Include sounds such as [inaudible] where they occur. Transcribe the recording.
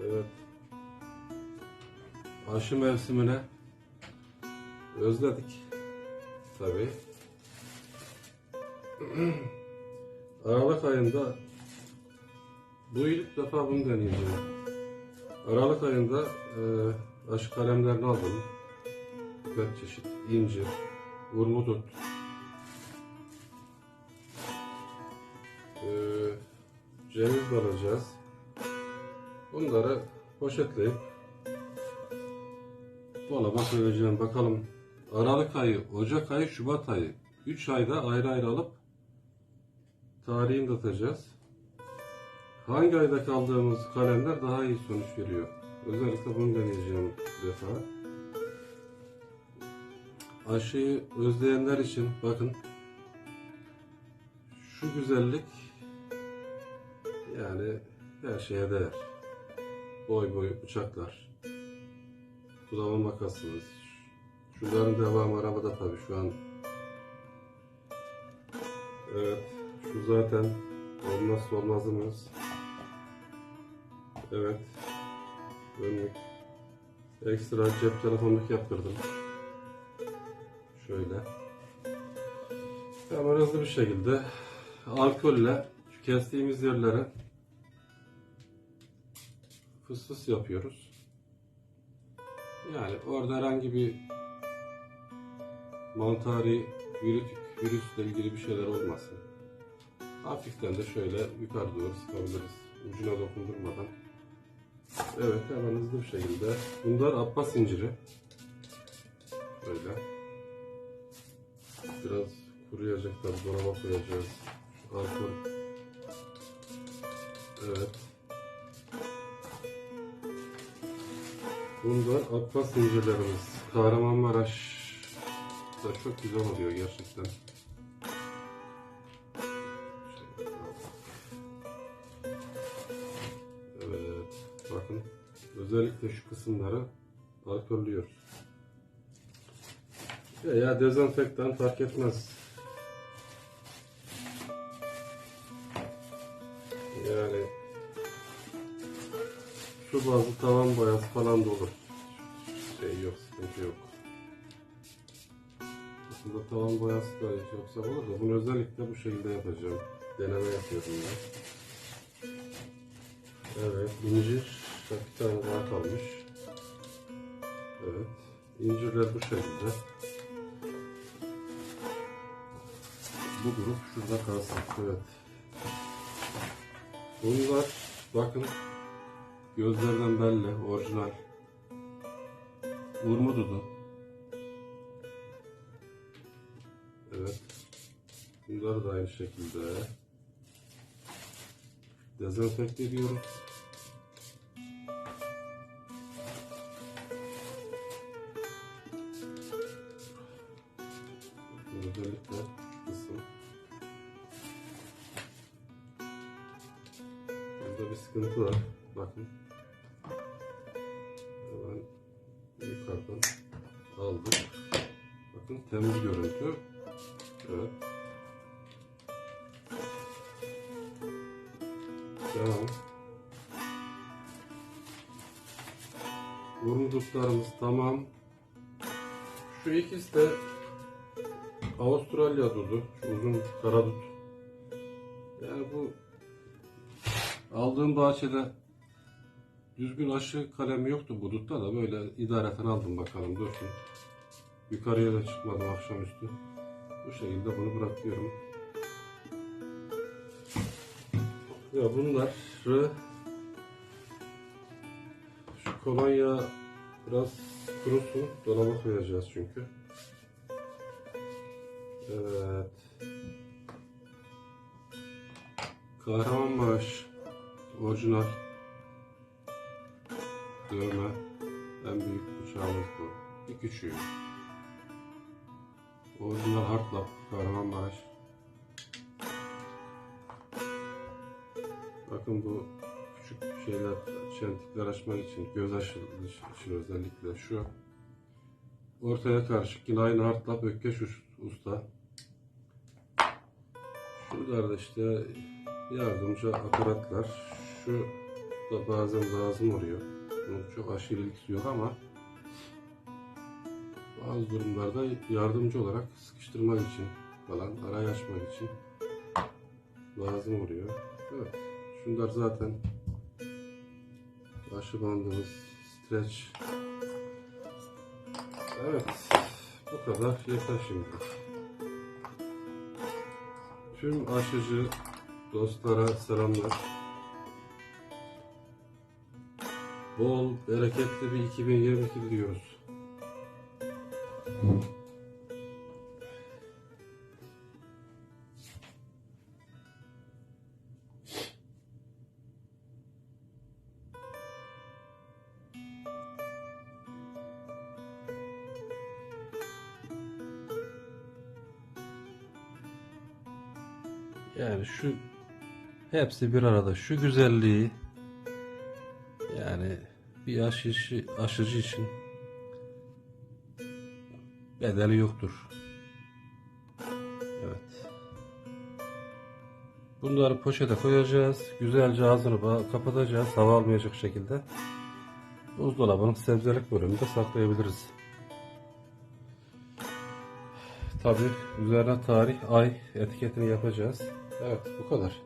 Evet. Aşı mevsimine özledik. Tabii. [clears throat] Aralık ayında bu ilk defa bunu deneyeceğim. Aralık ayında e, aşı kalemlerini aldım. Birkaç çeşit incir, urmudut, e, ceviz alacağız. Bunları poşetleyip dolaba koyacağım. Bakalım Aralık ayı, Ocak ayı, Şubat ayı 3 ayda ayrı ayrı alıp tarihini atacağız. Hangi ayda kaldığımız kalemler daha iyi sonuç veriyor? Özellikle bunu deneyeceğim bu defa. Aşıyı özleyenler için bakın şu güzellik yani her şeye değer. Boy boy bıçaklar. Budama makasımız. Şunların devamı arabada tabii şu an. Evet. Şu zaten olmazsa olmazımız. Evet. Önlük. Ekstra cep telefonluk yaptırdım. Şöyle. Hemen hızlı bir şekilde alkolle şu kestiğimiz yerlere fıs fıs yapıyoruz. Yani orada herhangi bir mantari virüs, virüsle ilgili bir şeyler olmasın. Hafiften de şöyle yukarı doğru sıkabiliriz. Ucuna dokundurmadan. Evet hemen hızlı bir şekilde. Bunlar Abbas inciri. Böyle. Biraz kuruyacak tabi dolaba koyacağız. Alkol. Evet. Bunlar Abbas zincirlerimiz. Kahramanmaraş da çok güzel oluyor gerçekten. Evet, bakın özellikle şu kısımları alkollüyoruz. Veya dezenfektan fark etmez. Yani su bazlı tavan boyası falan da olur. Şey yok, sıkıntı yok. Aslında tavan boyası da yoksa olur da bunu özellikle bu şekilde yapacağım. Deneme yapıyorum ben. Evet, incir. Bir tane daha kalmış. Evet, incirler bu şekilde. Bu grup şurada kalsın. Evet. Bunlar bakın gözlerden belli, orijinal. Vurma dudu. Evet. Bunlar da aynı şekilde. Dezenfekte ediyoruz. Özellikle kısım. Burada bir sıkıntı var. Bakın. Temiz görüntü. Evet. Devam. Burun dutlarımız tamam. Şu ikisi de Avustralya dudu. Şu uzun kara dut. Yani bu aldığım bahçede düzgün aşı kalemi yoktu bu dutta da böyle idareten aldım bakalım dursun. Yukarıya da çıkmadım akşamüstü. Bu şekilde bunu bırakıyorum. Ya bunlar şu kolonya biraz kurusun. Dolaba koyacağız çünkü. Evet. Kahramanmaraş orijinal dövme en büyük bıçağımız bu. Bir küçüğü. Orijinal hartlap Kahramanmaraş. Bakın bu küçük şeyler, çentikler açmak için, göz aşı için özellikle şu. Ortaya karışık yine aynı hartlap Ökkeş Usta. Şuralarda işte yardımcı aparatlar. Şu da bazen lazım oluyor. Bunun çok aşırı ilgisi yok ama bazı durumlarda yardımcı olarak sıkıştırmak için falan arayı açmak için lazım oluyor. Evet. Şunlar zaten aşı bandımız stretch. Evet. Bu kadar yeter şimdi. Tüm aşıcı dostlara selamlar. Bol, bereketli bir 2022 diliyoruz. Yani şu hepsi bir arada. Şu güzelliği yani bir aşıcı, aşıcı için bedeli yoktur. Evet. Bunları poşete koyacağız. Güzelce ağzını kapatacağız. Hava almayacak şekilde. Buzdolabının sebzelik bölümünde saklayabiliriz. Tabi üzerine tarih, ay etiketini yapacağız. Evet bu kadar.